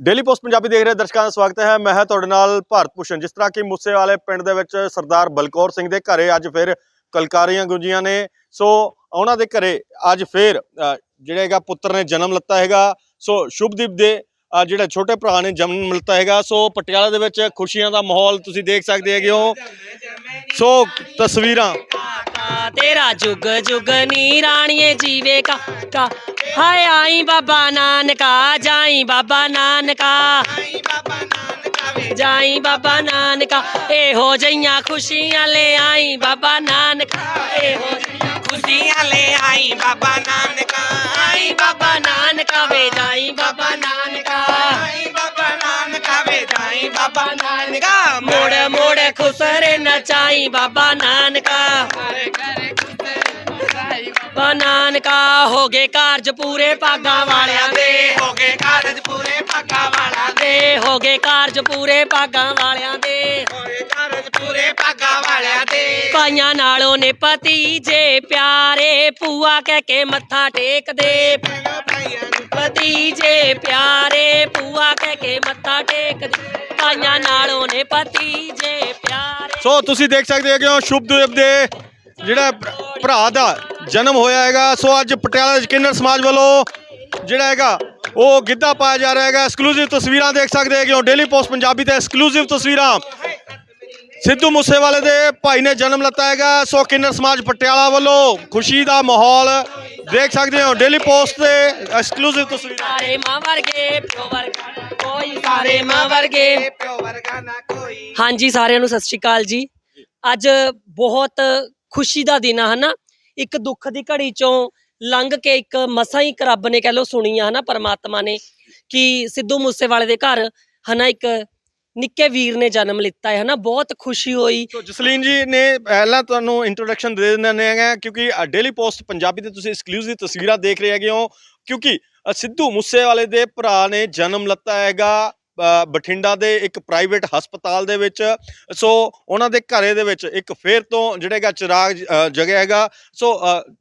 Daily post Punjabi ਦੇਖ ਰਹੇ ਦਰਸ਼ਕਾਂ ਦਾ ਸਵਾਗਤ ਹੈ। ਮੈਂ ਹਾਂ ਤੁਹਾਡੇ ਨਾਲ ਭਾਰਤ ਭੂਸ਼ਣ। ਜਿਸ ਤਰ੍ਹਾਂ ਕਿ ਮੂਸੇ ਵਾਲੇ ਪਿੰਡ ਦੇ ਵਿੱਚ ਸਰਦਾਰ ਬਲਕੌਰ ਸਿੰਘ ਦੇ ਘਰੇ ਅੱਜ ਫਿਰ ਕਲਕਾਰੀਆਂ ਗੁੰਜੀਆਂ ਨੇ। ਸੋ ਉਹਨਾਂ ਦੇ ਘਰੇ ਅੱਜ ਫਿਰ ਜਿਹੜਾ ਹੈਗਾ ਪੁੱਤਰ ਨੇ ਜਨਮ ਲਿੱਤਾ ਹੈਗਾ। ਸੋ ਸ਼ੁਭਦੀਪ ਦੇ ਅ, ਜਿਹੜੇ ਛੋਟੇ ਭਰਾ ਨੇ ਜਨਮ ਲਿੱਤਾ ਹੈਗਾ। ਸੋ ਪਟਿਆਲਾ ਦੇ ਵਿੱਚ ਖੁਸ਼ੀਆਂ ਦਾ ਮਾਹੌਲ ਤੁਸੀਂ ਦੇਖ ਸਕਦੇ ਹੈਗੇ ਹੋ। ਸੋ ਤਸਵੀਰਾਂ। ਤੇਰਾ ਜੁਗ ਜੁਗ ਨੀ ਰਾਣੀਏ ਜੀਵੇ ਕਾਕਾ। ਹਾਏ ਆਈ ਬਾਬਾ ਨਾਨਕਾ ਜਾਈ ਬਾਬਾ ਨਾਨਕਾ ਜਾਈ ਬਾਬਾ ਨਾਨਕਾ ਇਹੋ ਜਈਆਂ ਖੁਸ਼ੀਆਂ ਲੈ ਆਈ ਬਾਬਾ ਨਾਨਕਾ ਇਹੋ ਜਿਹੀਆਂ ਖੁਸ਼ੀਆਂ ਲੈ ਆਈ ਬਾਬਾ ਨਾਨਕਾ ਆਈ ਬਾਬਾ ਨਾਨਕਾ ਵੇ ਜਾਈ ਬਾਬਾ ਨਾਨਕਾ ਆਈ ਬਾਬਾ ਨਾਨਕਾ ਵੇ ਜਾਈ ਬਾਬਾ ਨਾਨਕਾ ਮੋੜ ਮੋੜ ਖੁਸਰੇ ਨਚਾਈ ਬਾਬਾ ਨਾਨਕਾ ਹੋ ਗਏ ਕਾਰਜ ਪੂਰੇ ਭਾਗਾਂ ਵਾਲਿਆਂ ਦੇ। ਹੋ ਗਏ ਕਾਰਜ ਪੂਰੇ ਭਾਗਾ ਵਾਲਾ ਦੇ। ਹੋ ਗਏ ਕਾਰਜ ਪੂਰੇ ਭਾਗਾਂ ਵਾਲਿਆਂ ਦੇ। ਹੋਏ ਕਾਰਜ ਪੂਰੇ ਭਾਗਾ ਵਾਲਿਆਂ ਦੇ। ਭਾਈਆਂ ਨਾਲੋਂ ਨੇ ਭਤੀਜੇ ਪਿਆਰੇ ਪੂਆ ਕਹਿ ਕੇ ਮੱਥਾ ਟੇਕਦੇ ਭਾਈਆਂ ਨੂੰ ਭਤੀਜੇ ਪਿਆਰੇ ਪੂਆ ਕਹਿ ਕੇ ਮੱਥਾ ਟੇਕਦੇ ਭਾਈਆਂ ਨਾਲੋਂ ਨੇ ਭਤੀਜੇ ਪਿਆਰੇ। ਸੋ ਤੁਸੀਂ ਦੇਖ ਸਕਦੇ ਹੋ ਸ਼ੁਭਦੀਪ ਦੇ ਜਿਹੜਾ ਭਰਾ- ਦਾ ਜਨਮ ਹੋਇਆ ਹੈਗਾ ਸੋ ਅੱਜ ਪਟਿਆਲਾ ਦੇ ਕਿੰਨਰ ਸਮਾਜ ਵੱਲੋਂ ਜਿਹੜਾ ਹੈਗਾ ਉਹ ਗਿੱਧਾ ਪਾਇਆ ਜਾ ਰਿਹਾ ਹੈਗਾ। ਐਕਸਕਲੂਸਿਵ ਤਸਵੀਰਾਂ ਦੇਖ ਸਕਦੇ ਹੈਗੇ ਹੋ। ਡੇਲੀ ਪੋਸਟ ਪੰਜਾਬੀ ਤੇ ਐਕਸਕਲੂਸਿਵ ਤਸਵੀਰਾਂ। ਸਿੱਧੂ ਮੂਸੇਵਾਲੇ ਦੇ ਭਾਈ ਨੇ ਜਨਮ ਲਿੱਤਾ ਹੈਗਾ। ਸੋ ਕਿੰਨਰ ਸਮਾਜ ਪਟਿਆਲਾ ਵੱਲੋਂ ਖੁਸ਼ੀ ਦਾ ਮਾਹੌਲ ਦੇਖ ਸਕਦੇ ਹੋ। ਡੇਲੀ ਪੋਸਟ ਤੇ ਐਕਸਕਲੂਸਿਵ ਤਸਵੀਰਾਂ। ਸਾਰੇ ਮਾਂ ਵਰਗੇ ਪਿਓ ਵਰਗਾ ਨਾ ਕੋਈ ਸਾਰੇ ਮਾਂ ਵਰਗੇ। ਪਿਓ ਵਰਗਾ ਨਾ ਕੋਈ। ਹਾਂਜੀ ਸਾਰਿਆਂ ਨੂੰ ਸਤਿ ਸ਼੍ਰੀ ਅਕਾਲ ਜੀ। ਅੱਜ ਬਹੁਤ ਖੁਸ਼ੀ ਦਾ ਦਿਨ ਆ, ਹਨਾ? ਇੱਕ ਦੁੱਖ ਦੀ ਘੜੀ ਚੋਂ ਲੰਘ ਕੇ ਇੱਕ ਮਸਾਂ ਹੀ ਰੱਬ ਨੇ ਕਹਿ ਲੋ ਸੁਣੀ ਆ ਹਨਾ, ਪਰਮਾਤਮਾ ਨੇ ਕਿ ਸਿੱਧੂ ਮੂਸੇਵਾਲੇ ਦੇ ਘਰ, ਹਨਾ, ਇੱਕ ਨਿੱਕੇ ਵੀਰ ਨੇ ਜਨਮ ਲਿੱਤਾ ਹੈ, ਹਨਾ? ਬਹੁਤ ਖੁਸ਼ੀ ਹੋਈ। ਸੋ ਜਸਲੀਨ ਜੀ ਨੇ ਪਹਿਲਾਂ ਤੁਹਾਨੂੰ ਇੰਟਰੋਡਕਸ਼ਨ ਦੇ ਦਿੰਦੇ ਹੈਗੇ ਕਿਉਂਕਿ ਡੇਲੀ ਪੋਸਟ ਪੰਜਾਬੀ ਤੇ ਤੁਸੀਂ ਐਕਸਕਲੂਸਿਵ ਤਸਵੀਰਾਂ ਦੇਖ ਰਹੇ ਹੈਗੇ ਹੋ, ਕਿਉਂਕਿ ਸਿੱਧੂ ਮੂਸੇਵਾਲੇ ਦੇ ਭਰਾ ਨੇ ਜਨਮ ਲਿੱਤਾ ਹੈਗਾ ਬਠਿੰਡਾ ਦੇ ਇੱਕ ਪ੍ਰਾਈਵੇਟ ਹਸਪਤਾਲ ਦੇ ਵਿੱਚ। ਸੋ ਉਹਨਾਂ ਦੇ ਘਰੇ ਦੇ ਵਿੱਚ ਇੱਕ ਫੇਰ ਤੋਂ ਜਿਹੜਾ ਹੈਗਾ ਚਿਰਾਗ ਅ, ਜਗਿਆ ਹੈਗਾ। ਸੋ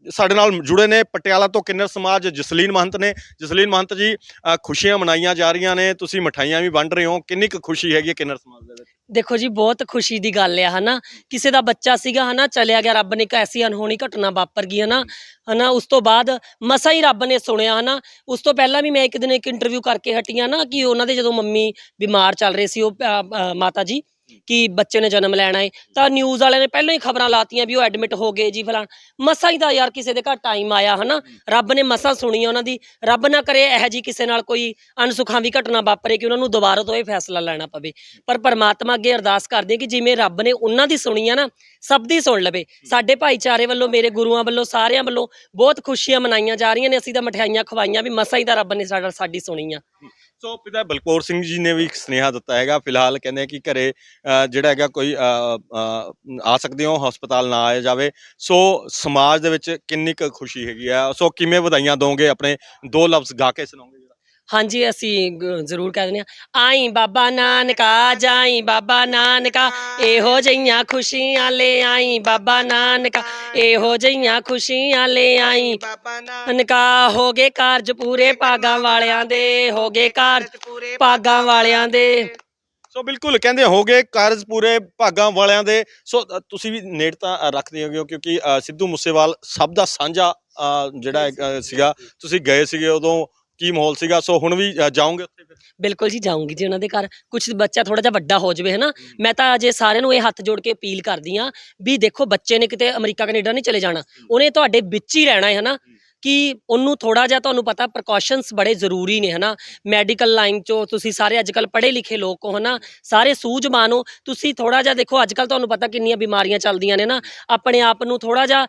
ਸਾਡੇ ਨਾਲ ਜੁੜੇ ਨੇ ਪਟਿਆਲਾ ਤੋਂ ਕਿੰਨਰ ਸਮਾਜ ਜਸਲੀਨ ਮਹੰਤ ਨੇ। ਜਸਲੀਨ ਮਹੰਤ ਜੀ ਖੁਸ਼ੀਆਂ ਮਨਾਈਆਂ ਜਾ ਰਹੀਆਂ ਨੇ। ਤੁਸੀਂ ਮਠਾਈਆਂ ਵੀ ਵੰਡ ਰਹੇ ਹੋ। ਕਿੰਨੀ ਕੁ ਖੁਸ਼ੀ ਹੈਗੀ ਹੈ ਕਿੰਨਰ ਸਮਾਜ ਦੇ ਵਿੱਚ? ਦੇਖੋ ਜੀ ਬਹੁਤ ਖੁਸ਼ੀ ਦੀ ਗੱਲ ਆ ਹਨਾ? ਕਿਸੇ ਦਾ ਬੱਚਾ ਸੀਗਾ ਹਨਾ ਚਲਿਆ ਗਿਆ ਰੱਬ ਨੇ ਇੱਕ ਐਸੀ ਅਨਹੋਣੀ ਘਟਨਾ ਵਾਪਰ ਗਈ ਹਨਾ? ਹਨਾ ਉਸ ਤੋਂ ਬਾਅਦ ਮਸਾ ਹੀ ਰੱਬ ਨੇ ਸੁਣਿਆ ਹਨਾ? ਉਸ ਤੋਂ ਪਹਿਲਾਂ ਵੀ ਮੈਂ ਇੱਕ ਦਿਨ ਇੱਕ ਇੰਟਰਵਿਊ ਕਰਕੇ ਹਟੀਆਂ ਨਾ ਕਿ ਉਹਨਾਂ ਦੇ ਜਦੋਂ ਮੰਮੀ ਬਿਮਾਰ ਚੱਲ ਰਹੇ ਸੀ ਉਹ ਮਾਤਾ ਜੀ ਕਿ ਬੱਚੇ ਨੇ ਜਨਮ ਲੈਣਾ ਹੈ ਤਾਂ ਨਿਊਜ਼ ਵਾਲਿਆਂ ਨੇ ਪਹਿਲਾਂ ਹੀ ਖਬਰਾਂ ਲਾਤੀਆਂ ਵੀ ਉਹ ਐਡਮਿਟ ਹੋ ਗਏ ਜੀ ਫਲਾਣ। ਮਸਾ ਹੀ ਦਾ ਯਾਰ ਕਿਸੇ ਦੇ ਘਰ ਟਾਈਮ ਆਇਆ ਹਨਾ। ਰੱਬ ਨੇ ਮਸਾ ਸੁਣੀ ਉਹਨਾਂ ਦੀ। ਰੱਬ ਨਾ ਕਰੇ ਇਹ ਜੀ ਕਿਸੇ ਨਾਲ ਕੋਈ ਅਨਸੁਖਾਂ ਵੀ ਘਟਨਾ ਵਾਪਰੇ ਕਿ ਉਹਨਾਂ ਨੂੰ ਦੁਬਾਰਾ ਤੋਂ ਇਹ ਫੈਸਲਾ ਲੈਣਾ ਪਵੇ। ਪਰ ਪਰਮਾਤਮਾ ਅੱਗੇ ਅਰਦਾਸ ਕਰਦੇ ਕਿ ਜਿਵੇਂ ਰੱਬ ਨੇ ਉਹਨਾਂ ਦੀ ਸੁਣੀ ਆ ਨਾ, ਸਭ ਦੀ ਸੁਣ ਲਵੇ। ਸਾਡੇ ਭਾਈਚਾਰੇ ਵੱਲੋਂ, ਮੇਰੇ ਗੁਰੂਆਂ ਵੱਲੋਂ, ਸਾਰਿਆਂ ਵੱਲੋਂ ਬਹੁਤ ਖੁਸ਼ੀਆਂ ਮਨਾਈਆਂ ਜਾ ਰਹੀਆਂ ਨੇ। ਅਸੀਂ ਤਾਂ ਮਠਿਆਈਆਂ ਖਵਾਈਆਂ ਵੀ ਮਸਾ ਹੀ ਤਾਂ ਰੱਬ ਨੇ ਸਾਡਾ ਸਾਡੀ ਸੁਣੀ ਆ। ਸੋ ਪਿਤਾ ਬਲਕੌਰ ਸਿੰਘ ਜੀ ਨੇ ਵੀ ਇੱਕ ਸੁਨੇਹਾ ਦਿੱਤਾ ਹੈਗਾ, ਫਿਲਹਾਲ ਕਹਿੰਦੇ ਕਿ ਘਰੇ ਜਿਹੜਾ ਹੈਗਾ ਕੋਈ ਆ ਸਕਦੇ ਹੋ, ਹਸਪਤਾਲ ਨਾ ਆਇਆ ਜਾਵੇ। ਸੋ ਸਮਾਜ ਦੇ ਵਿੱਚ ਕਿੰਨੀ ਕੁ ਖੁਸ਼ੀ ਹੈਗੀ ਆ, ਸੋ ਕਿਵੇਂ ਵਧਾਈਆਂ ਦੋਗੇ ਆਪਣੇ ਦੋ ਲਫ਼ਜ਼ ਗਾ ਕੇ ਸੁਣਾਓਗੇ? ਹਾਂਜੀ ਅਸੀਂ ਗ- ਜ਼ਰੂਰ ਕਹਿ ਦਿੰਦੇ ਹਾਂ। ਆਈ ਬਾਬਾ ਨਾਨਕਾ ਜਾਈ ਬਾਬਾ ਨਾਨਕਾ ਇਹੋ ਜਈਆਂ ਖੁਸ਼ੀਆਂ ਲੈ ਆਈ ਬਾਬਾ ਨਾਨਕਾ ਇਹੋ ਜਈਆਂ ਖੁਸ਼ੀਆਂ ਲੈ ਆਈ। ਬਾਬਾ ਨਾਨਕਾ ਹੋ ਗਏ ਕਾਰਜ ਪੂਰੇ ਭਾਗਾਂ ਵਾਲਿਆਂ ਦੇ ਹੋ ਗਏ ਕਾਰਜ ਪੂਰੇ ਭਾਗਾਂ ਵਾਲਿਆਂ ਦੇ। ਸੋ ਬਿਲਕੁਲ ਕਹਿੰਦੇ ਹੋ ਗਏ ਕਾਰਜ ਪੂਰੇ ਭਾਗਾਂ ਵਾਲਿਆਂ ਦੇ। ਸੋ ਅ, ਤੁਸੀਂ ਵੀ ਨੇੜਤਾ ਅ, ਰੱਖਦੇ ਹੋਗੇ ਕਿਉਂਕਿ ਅ, ਸਿੱਧੂ ਮੂਸੇਵਾਲ ਸਭ ਦਾ ਸਾਂਝਾ ਅ, ਜਿਹੜਾ ਇੱਕ, ਅ, ਸੀਗਾ। ਤੁਸੀਂ ਗਏ ਸੀਗੇ ਉਦੋਂ ਕੀ ਮਾਹੌਲ ਸੀਗਾ? ਸੋ ਹੁਣ ਵੀ ਅ, ਜਾਓਗੇ ਉੱਥੇ ਫਿਰ? ਬਿਲਕੁਲ ਜੀ ਜਾਊਂਗੀ ਜੀ ਉਹਨਾਂ ਦੇ ਘਰ। ਕੁਝ ਬੱਚਾ ਥੋੜਾ ਜਿਹਾ ਵੱਡਾ ਹੋ ਜਾਵੇ ਹਨਾ? ਮੈਂ ਤਾਂ ਅਜੇ ਸਾਰਿਆਂ ਨੂੰ ਇਹ ਹੱਥ ਜੋੜ ਕੇ ਅਪੀਲ ਕਰਦੀ ਆ ਵੀ ਦੇਖੋ ਬੱਚੇ ਨੇ ਕਿਤੇ ਅਮਰੀਕਾ ਕੈਨੇਡਾ ਨਹੀਂ ਚਲੇ ਜਾਣਾ। ਉਹਨੇ ਤੁਹਾਡੇ ਵਿੱਚ ਹੀ ਰਹਿਣਾ ਹੈ ਹਨਾ? ਕਿ ਉਹਨੂੰ ਥੋੜਾ ਜਿਹਾ ਤੁਹਾਨੂੰ ਪਤਾ ਪ੍ਰੀਕਾਸ਼ਨਸ ਬੜੇ ਜ਼ਰੂਰੀ ਨੇ ਹਨਾ? ਮੈਡੀਕਲ ਲਾਈਨ ਚੋਂ ਤੁਸੀਂ ਸਾਰੇ ਅੱਜਕੱਲ ਪੜ੍ਹੇ ਲਿਖੇ ਲੋਕ ਹੋ ਹਨਾ? ਸਾਰੇ ਸੂਝਵਾਨ ਹੋ। ਤੁਸੀਂ ਥੋੜਾ ਜਿਹਾ ਦੇਖੋ ਅੱਜਕੱਲ ਤੁਹਾਨੂੰ ਪਤਾ ਕਿੰਨੀਆਂ ਬਿਮਾਰੀਆਂ ਚੱਲਦੀਆਂ ਨੇ ਨਾ ਆਪਣੇ ਆਪ ਨੂੰ ਥੋੜਾ ਜਿਹਾ